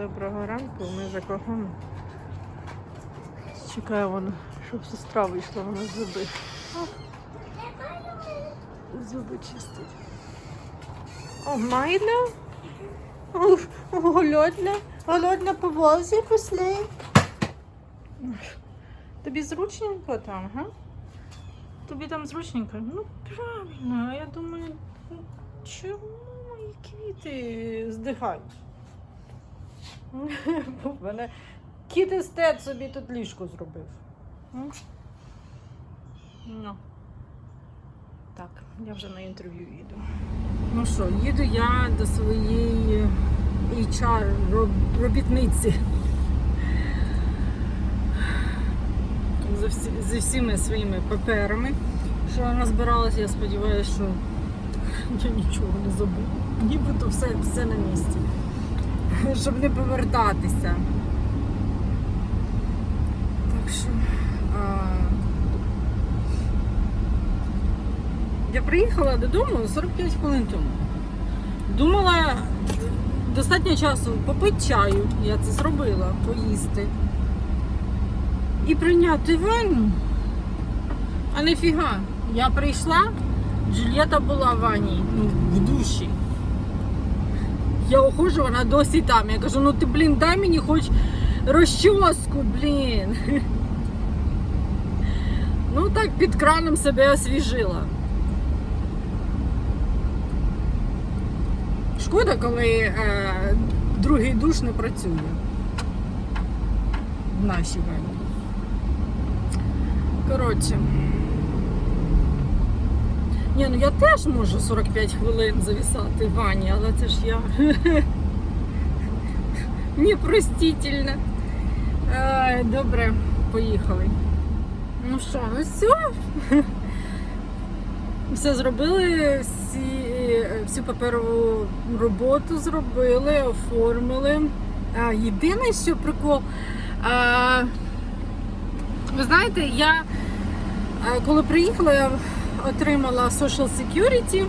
Доброго ранку, ми за кого? Чекаю вона, щоб сестра вийшла, вона зуби. Зуби чистить. О, Майля? О, голодна. Голодна по возі пішли. Тобі зручненько там, га? Тобі там зручненько? Ну, правильно, я думаю, ну, чому мої квіти здихають? Мене кіт естет собі тут ліжко зробив. Ну. Так, я вже на інтерв'ю їду. Ну що, їду я до своєї HR роб- робітниці. За всі, зі всіми своїми паперами, що вона збиралася, я сподіваюся, що я нічого не забула. Нібито все, все на місці. Щоб не повертатися. Так що. А... Я приїхала додому 45 хвилин тому. Думала, достатньо часу попити чаю, я це зробила, поїсти. І прийняти ванну. А не фіга. Я прийшла, Джульєта була в ванні, ну, в душі. Я ухожу, вона досі там. Я кажу, ну ти, блін, дай мені хоч розчоску, блін. Ну так під краном себе освіжила. Шкода, коли е, другий душ не працює в нашій ванні. Коротше. Ні, ну я теж можу 45 хвилин завісати в ванні, але це ж я непростительна. Добре, поїхали. Ну що, ну все. Все зробили, всі, всю паперову роботу зробили, оформили. А, єдине, що прикол. А, ви знаєте, я коли приїхала, я отримала Social Security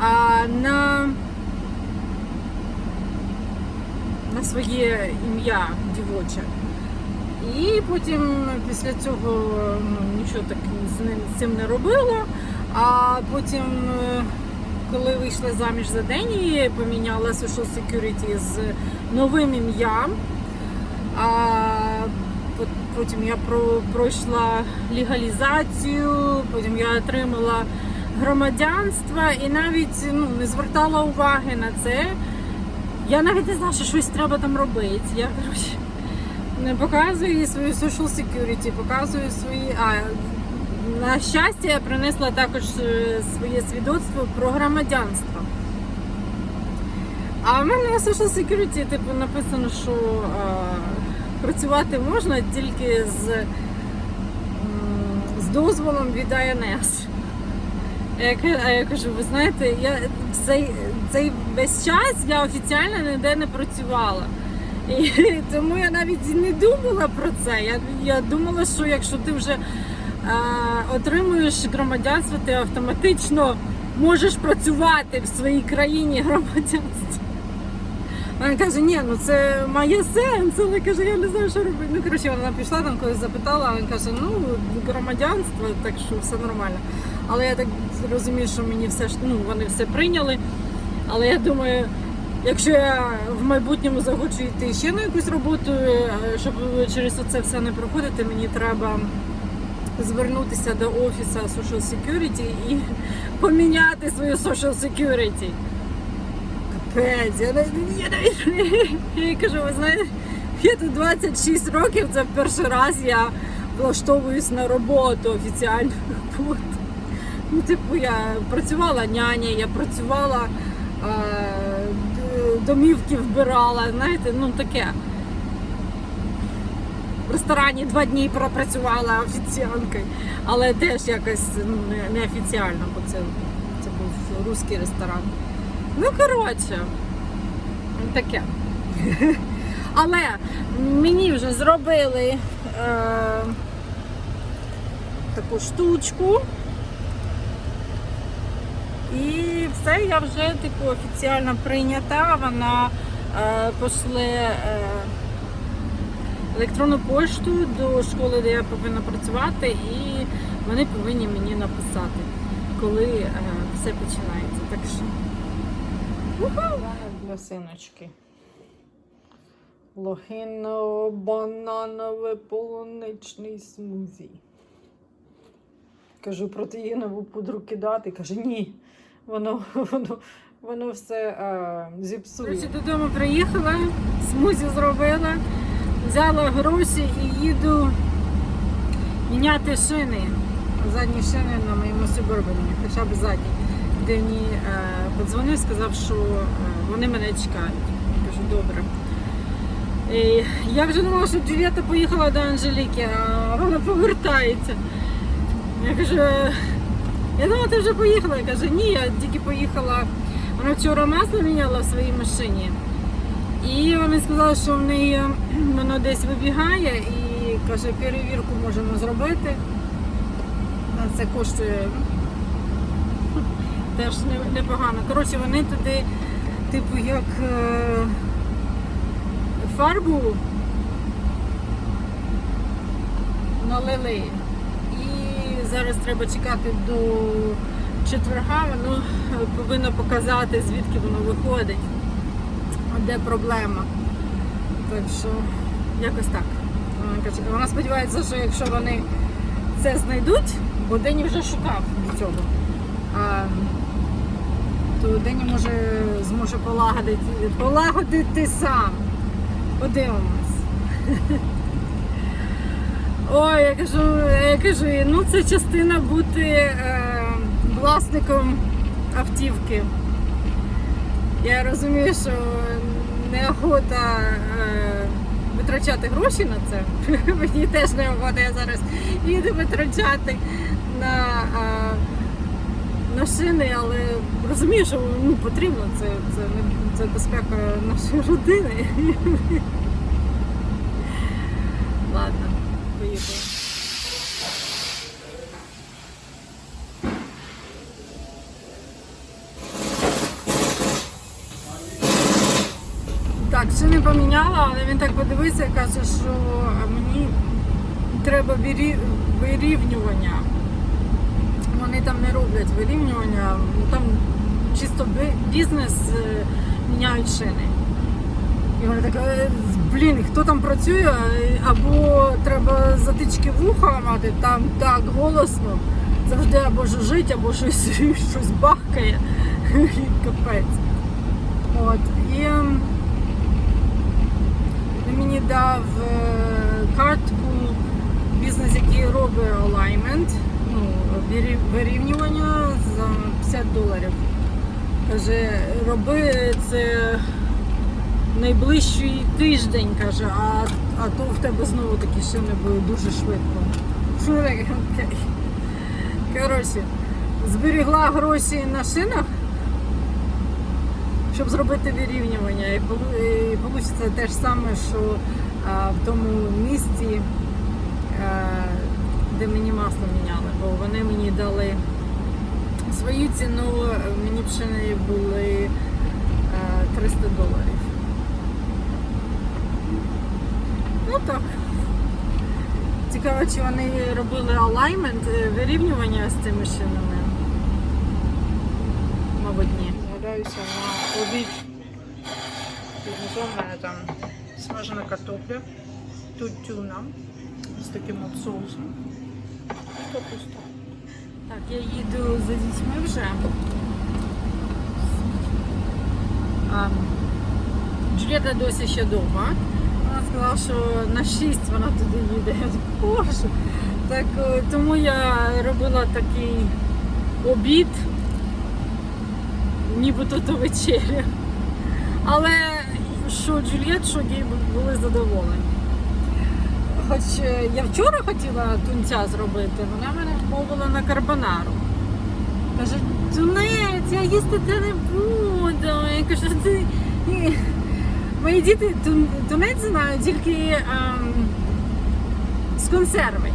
а, на, на своє ім'я дівоче. І потім після цього ну, нічого так з ним з цим не робила. А потім, е, коли вийшла заміж за Дені, поміняла Social Security з новим ім'ям. А потім я про- пройшла легалізацію, потім я отримала громадянство і навіть ну, не звертала уваги на це. Я навіть не знала, що щось треба там робити. Я не показую свою social security, показую свої. А, на щастя, я принесла також е, своє свідоцтво про громадянство. А в мене на social security типу, написано, що е, працювати можна тільки з, з дозволом від АНС. А я, кажу, ви знаєте, я цей, цей весь час я офіційно ніде не працювала. І тому я навіть не думала про це. Я, я думала, що якщо ти вже е, отримуєш громадянство, ти автоматично можеш працювати в своїй країні громадянства. Вона каже, ні, ну це має сенс, але каже, я не знаю, що робити. Ну, коротше, вона пішла там, коли запитала, вона каже, ну, громадянство, так що все нормально. Але я так розумію, що мені все ж ну, вони все прийняли. Але я думаю, якщо я в майбутньому захочу йти ще на якусь роботу, е, щоб через це все не проходити, мені треба звернутися до офісу Social Security і поміняти свою Social Security. Капець, я навіть, я кажу, ви знаєте, я тут 26 років, це перший раз я влаштовуюсь на роботу, роботу. Ну, типу, я працювала няня, я працювала е, домівки вбирала, знаєте, ну таке. В ресторані два дні пропрацювала офіціанкою, але теж якось ну, неофіціально, бо це, це був русський ресторан. Ну, коротше, таке. Але мені вже зробили е, таку штучку. І все, я вже типу офіційно прийнята. Вона е, пошле е, електронну пошту до школи, де я повинна працювати, і вони повинні мені написати, коли е, все починається. Так що уху! для синочки. Лохино-бананове полуничний смузі. Кажу, протеїнову пудру кидати. Каже, ні. Воно, воно, воно все а, зіпсує. Короче, додому приїхала, смузі зробила, взяла гроші і їду міняти шини. Задні шини на моєму суборбані, хоча б задні. Мені е, подзвонив, сказав, що е, вони мене чекають. Я кажу, добре. І я вже думала, що Джулієта поїхала до Анжеліки, а вона повертається. Я кажу, я думала, ти вже поїхала. Я кажу, ні, я тільки поїхала. Вона вчора масло міняла в своїй машині. І вони сказали, що в неї воно десь вибігає і каже, перевірку можемо зробити. Це коштує ну, теж не- непогано. Коротше, вони туди, типу, як е, фарбу налили. І зараз треба чекати до четверга, воно е, повинно показати, звідки воно виходить, де проблема. Так що якось так. Вона сподівається, що якщо вони це знайдуть, бо Дені вже шукав до цього. То Дені може зможе полагодити, полагодити сам. Подивимось. Ой, я кажу, я кажу, ну це частина бути е, власником автівки. Я розумію, що неохота е, витрачати гроші на це. Мені теж неохота, я зараз їду витрачати на, е, на шини, але розумію, що ну, потрібно, це, це, це безпека нашої родини. Ладно, поїхали. Так, ще не поміняла, але він так подивився і каже, що мені треба вирі- вирівнювання. Вони там не роблять вирівнювання, ну, там чисто бізнес е, міняють шини. І вона така, «Е, блін, хто там працює, Е, або треба затички вуха мати, там так голосно, завжди або жужить, або щось, щось бахкає. Капець. От. І ем, він мені дав картку, бізнес, який робить алаймент, вирівнювання за 50 доларів. Каже, роби це найближчий тиждень, каже, а, а то в тебе знову такі шини будуть дуже швидко. Окей. Коротше, зберігла гроші на шинах, щоб зробити вирівнювання. І вийде те ж саме, що а, в тому місці, а, де мені масло міняли, бо вони мені дали свою ціну, мені б шини були 300 доларів. Ну так. Цікаво, чи вони робили алаймент, е, вирівнювання з цими шинами. Мабуть, ні. Згадаюся на обід. Піднизу в мене там смажена картопля, тут тюна з таким от соусом. Капуста. Так, я їду за дітьми вже. А, Джуліта досі ще вдома. Вона сказала, що на 6 вона туди їде. Я боже. Так, е, тому я робила такий обід, нібито то вечеря. Але що Джульєт, що Гей були задоволені. Хоч е, я вчора хотіла тунця зробити, вона мене вмовила на карбонару. Каже, тунець, я їсти те не буду. Я кажу, ти. Мої діти тун- тунець знають тільки ем, з консерви.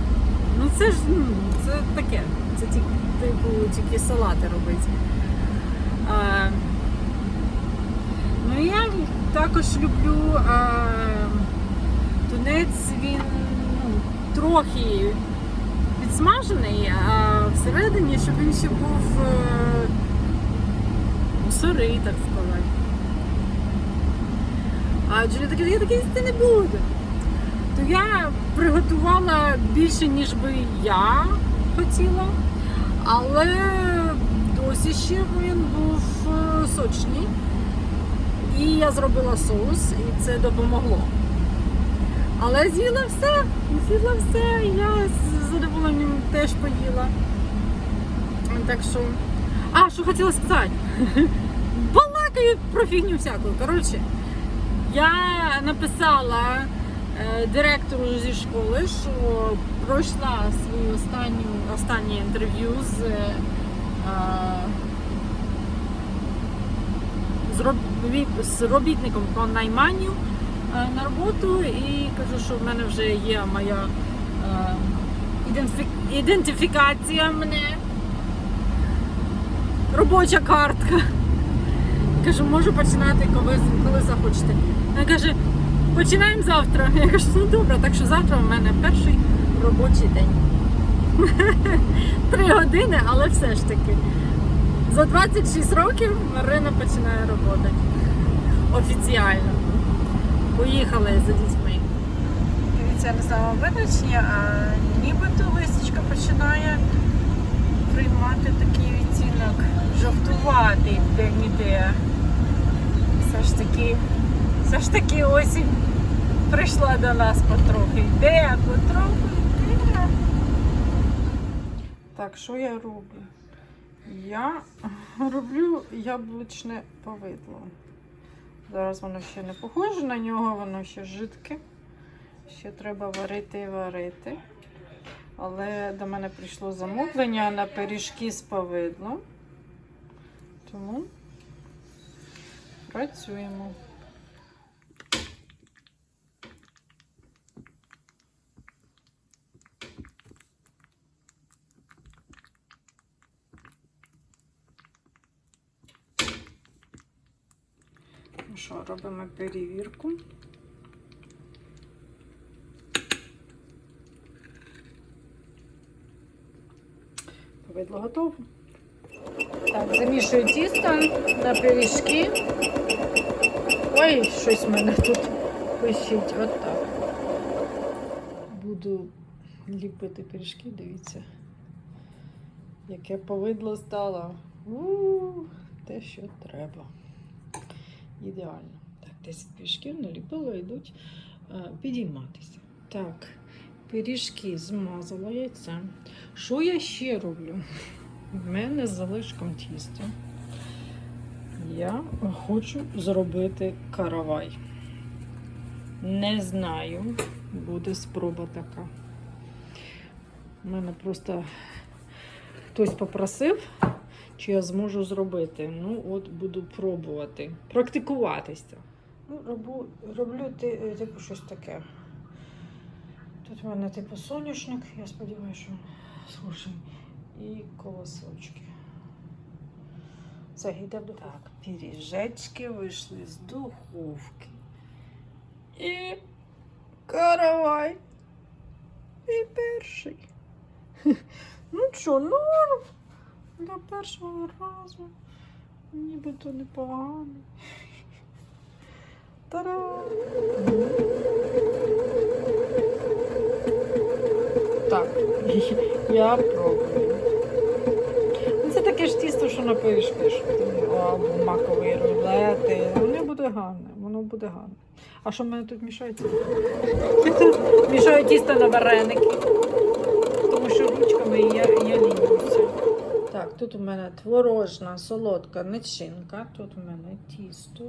Ну це ж ну, це таке. Це тільки, типу, тільки салати робити. А, ну я також люблю е, тунець, він трохи підсмажений, а всередині, щоб він ще був е, сирий, так сказати. А Джулі таке, я таке їсти не буду. То я приготувала більше, ніж би я хотіла, але досі ще він був е, сочний. І я зробила соус, і це допомогло. Але з'їла все, з'їла все, я з задоволенням теж поїла. Так що. А, що хотіла сказати? Балакаю про фігню всяку. Коротше, я написала е, директору зі школи, що пройшла останню, останнє інтерв'ю з, е, з, робі- з робітником по найманню на роботу і кажу, що в мене вже є моя е, ідентифікація мене, робоча картка. Кажу, можу починати коли, коли захочете. Вона каже, починаємо завтра. Я кажу, ну добре, так що завтра в мене перший робочий день. Три години, але все ж таки. За 26 років Марина починає роботи. Офіціально. Поїхали за дітьми. Дивіться, я не чи ні, а нібито листячка починає приймати такий відтінок жовтуватий де-ніде. Все ж таки, все ж таки осінь прийшла до нас потрохи. Йде, потрохи йде. Так, що я роблю? Я роблю яблучне повидло. Зараз воно ще не похоже на нього, воно ще жидке. Ще треба варити і варити. Але до мене прийшло замовлення на пиріжки з повидлом. Тому працюємо. Ну що, робимо перевірку. Повидло готово. Так, замішую тісто на пиріжки. Ой, щось в мене тут пищить. От так. Буду ліпити пиріжки, дивіться. Яке повидло стало. У, те, що треба. Ідеально. Так, 10 пиріжків наліпила, йдуть е, підійматися. Так, пиріжки змазала яйцем. Що я ще роблю? В мене з залишком тіста. Я хочу зробити каравай. Не знаю, буде спроба така. У мене просто хтось попросив, чи я зможу зробити. Ну, от буду пробувати, практикуватися. Ну, роблю, роблю ти- типу щось таке. Тут в мене типу соняшник, я сподіваюся, що слушай, і колосочки. Це йде духовку. Так, пиріжечки вийшли з духовки. І каравай. І перший. Ну що, норм. Для першого разу. Нібито непоганий. Та-дам! Так, я пробую. Ну, Це таке ж тісто, що на що там, або макові рулети. Воно буде гарне, воно буде гарне. А що в мене тут мішається? Мішаю тісто на вареники, тому що ручками лінюся. Тут у мене творожна солодка начинка, тут у мене тісто.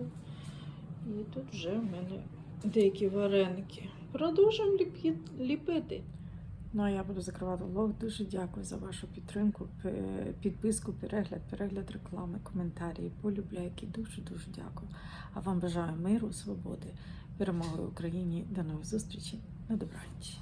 І тут вже в мене деякі вареники. Продовжуємо ліпити. Ну а я буду закривати влог. Дуже дякую за вашу підтримку, підписку, перегляд, перегляд реклами, коментарі, полюбляйки. Дуже дуже дякую. А вам бажаю миру, свободи, перемоги Україні. До нових зустрічей. На добраніч.